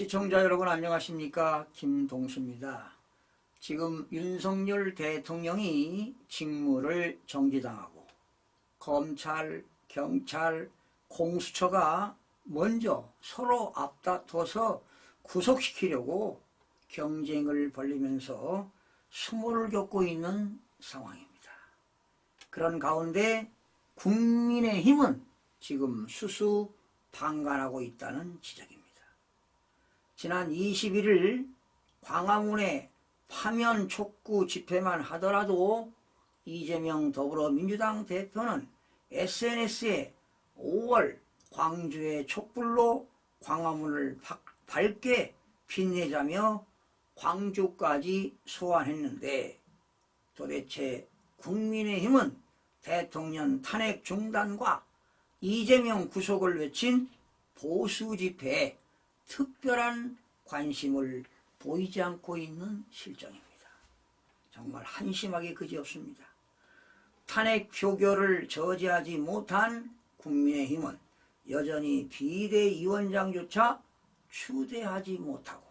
시청자 여러분 안녕하십니까 김동수입니다. 지금 윤석열 대통령이 직무를 정지당하고 검찰, 경찰, 공수처가 먼저 서로 앞다퉈서 구속시키려고 경쟁을 벌리면서 수모를 겪고 있는 상황입니다. 그런 가운데 국민의힘은 지금 수수 방관하고 있다는 지적입니다. 지난 21일 광화문에 파면 촉구 집회만 하더라도 이재명 더불어민주당 대표는 SNS에 5월 광주의 촛불로 광화문을 바- 밝게 빛내자며 광주까지 소환했는데 도대체 국민의힘은 대통령 탄핵 중단과 이재명 구속을 외친 보수 집회에 특별한 관심을 보이지 않고 있는 실정입니다. 정말 한심하게 그지없습니다. 탄핵 표결을 저지하지 못한 국민의힘은 여전히 비대위원장조차 추대하지 못하고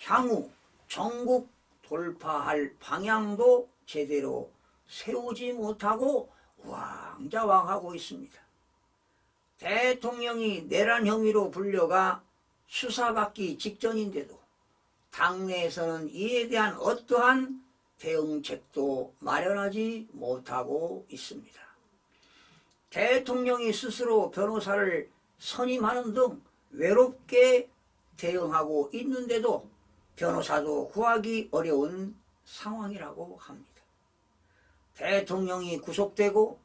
향후 전국 돌파할 방향도 제대로 세우지 못하고 왕자왕하고 있습니다. 대통령이 내란 혐의로 불려가 수사받기 직전인데도 당내에서는 이에 대한 어떠한 대응책도 마련하지 못하고 있습니다. 대통령이 스스로 변호사를 선임하는 등 외롭게 대응하고 있는데도 변호사도 구하기 어려운 상황이라고 합니다. 대통령이 구속되고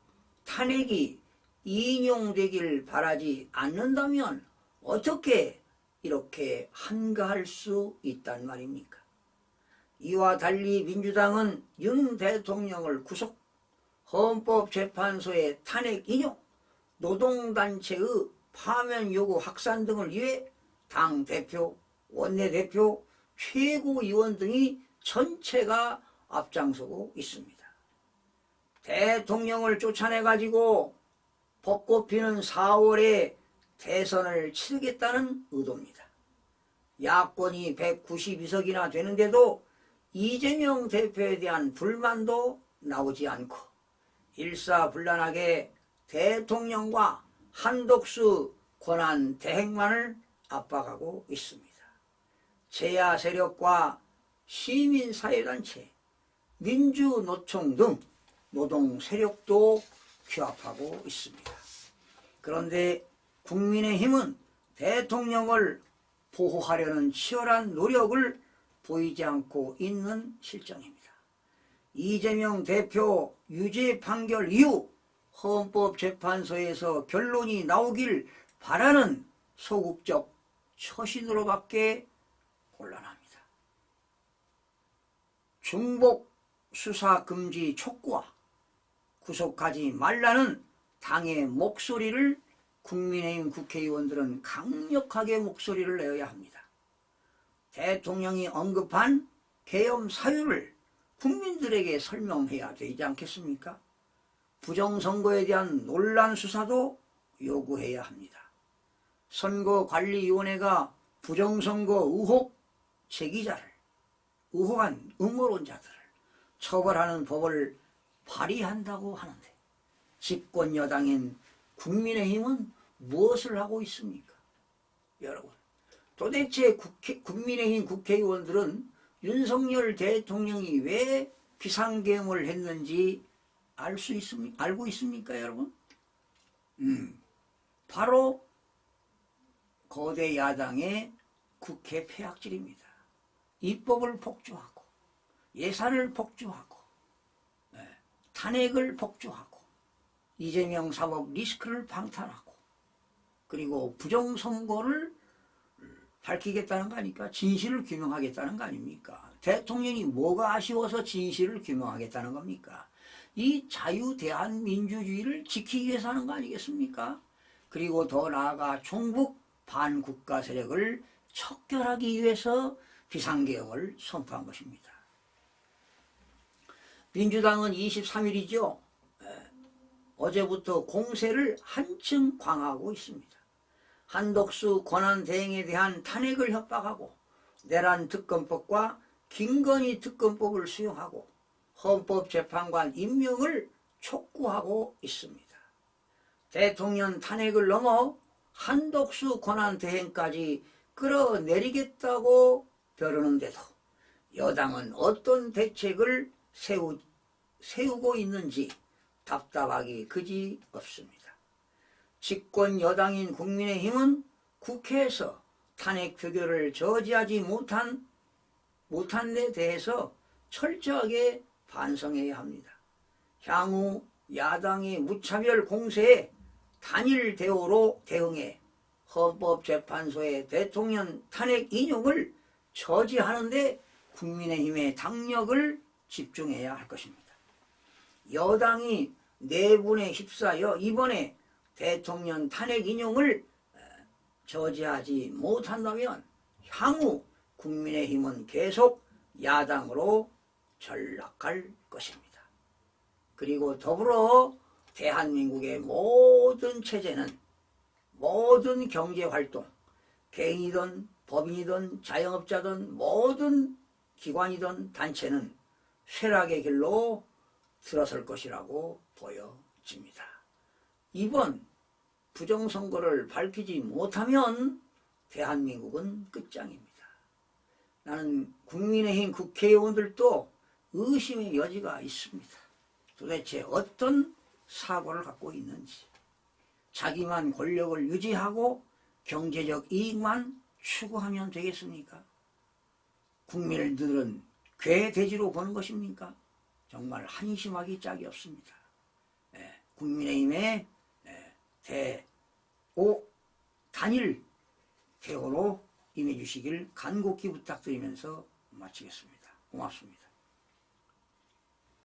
탄핵이 인용되길 바라지 않는다면 어떻게 이렇게 한가할 수 있단 말입니까? 이와 달리 민주당은 윤 대통령을 구속, 헌법재판소의 탄핵 인용, 노동단체의 파면 요구 확산 등을 위해 당 대표, 원내대표, 최고위원 등이 전체가 앞장서고 있습니다. 대통령을 쫓아내가지고 벚꽃 피는 4월에 대선을 치르겠다는 의도입니다. 야권이 192석이나 되는데도 이재명 대표에 대한 불만도 나오지 않고 일사불란하게 대통령과 한독수 권한 대행만을 압박하고 있습니다. 제야 세력과 시민사회단체, 민주노총 등 노동 세력도 규합하고 있습니다. 그런데 국민의힘은 대통령을 보호하려는 치열한 노력을 보이지 않고 있는 실정입니다. 이재명 대표 유죄 판결 이후 헌법재판소에서 결론이 나오길 바라는 소극적 처신으로밖에 곤란합니다. 중복 수사 금지 촉구와 구속하지 말라는 당의 목소리를 국민의힘 국회의원들은 강력하게 목소리를 내어야 합니다. 대통령이 언급한 계엄 사유를 국민들에게 설명해야 되지 않겠습니까? 부정선거에 대한 논란 수사도 요구해야 합니다. 선거관리위원회가 부정선거 의혹 제기자를 의혹한 음모론자들을 처벌하는 법을 발의한다고 하는데 집권 여당인 국민의힘은 무엇을 하고 있습니까? 여러분, 도대체 국회, 국민의힘 국회의원들은 윤석열 대통령이 왜 비상계엄을 했는지 알 수 있습니까? 알고 있습니까, 여러분? 음, 바로 거대 야당의 국회 폐악질입니다. 입법을 폭주하고 예산을 폭주하고 네, 탄핵을 폭주하고 이재명 사법 리스크를 방탄하고 그리고 부정선거를 밝히겠다는 거 아닙니까? 진실을 규명하겠다는 거 아닙니까? 대통령이 뭐가 아쉬워서 진실을 규명하겠다는 겁니까? 이 자유 대한민주주의를 지키기 위해서 하는 거 아니겠습니까? 그리고 더 나아가 종북 반국가 세력을 척결하기 위해서 비상개혁을 선포한 것입니다. 민주당은 23일이죠. 어제부터 공세를 한층 강화하고 있습니다. 한덕수 권한대행에 대한 탄핵을 협박하고 내란 특검법과 김건희 특검법을 수용하고 헌법재판관 임명을 촉구하고 있습니다. 대통령 탄핵을 넘어 한덕수 권한대행까지 끌어내리겠다고 벼르는데도 여당은 어떤 대책을 세우, 세우고 있는지 답답하기 그지 없습니다. 집권 여당인 국민의힘은 국회에서 탄핵 표결을 저지하지 못한 못한 데 대해서 철저하게 반성해야 합니다. 향후 야당의 무차별 공세에 단일 대오로 대응해 헌법재판소의 대통령 탄핵 인용을 저지하는데 국민의힘의 당력을 집중해야 할 것입니다. 여당이 내분에 휩싸여 이번에 대통령 탄핵 인용을 저지하지 못한다면 향후 국민의힘은 계속 야당으로 전락할 것입니다. 그리고 더불어 대한민국의 모든 체제는 모든 경제활동, 개인이든 법인이든 자영업자든 모든 기관이든 단체는 쇠락의 길로 들어설 것이라고 보여집니다. 이번 부정선거를 밝히지 못하면 대한민국은 끝장입니다. 나는 국민의힘 국회의원들도 의심의 여지가 있습니다. 도대체 어떤 사고를 갖고 있는지 자기만 권력을 유지하고 경제적 이익만 추구하면 되겠습니까? 국민들은 괴돼지로 보는 것입니까? 정말 한심하기 짝이 없습니다. 예, 국민의힘의 예, 대오 단일 대오로 임해주시길 간곡히 부탁드리면서 마치겠습니다. 고맙습니다.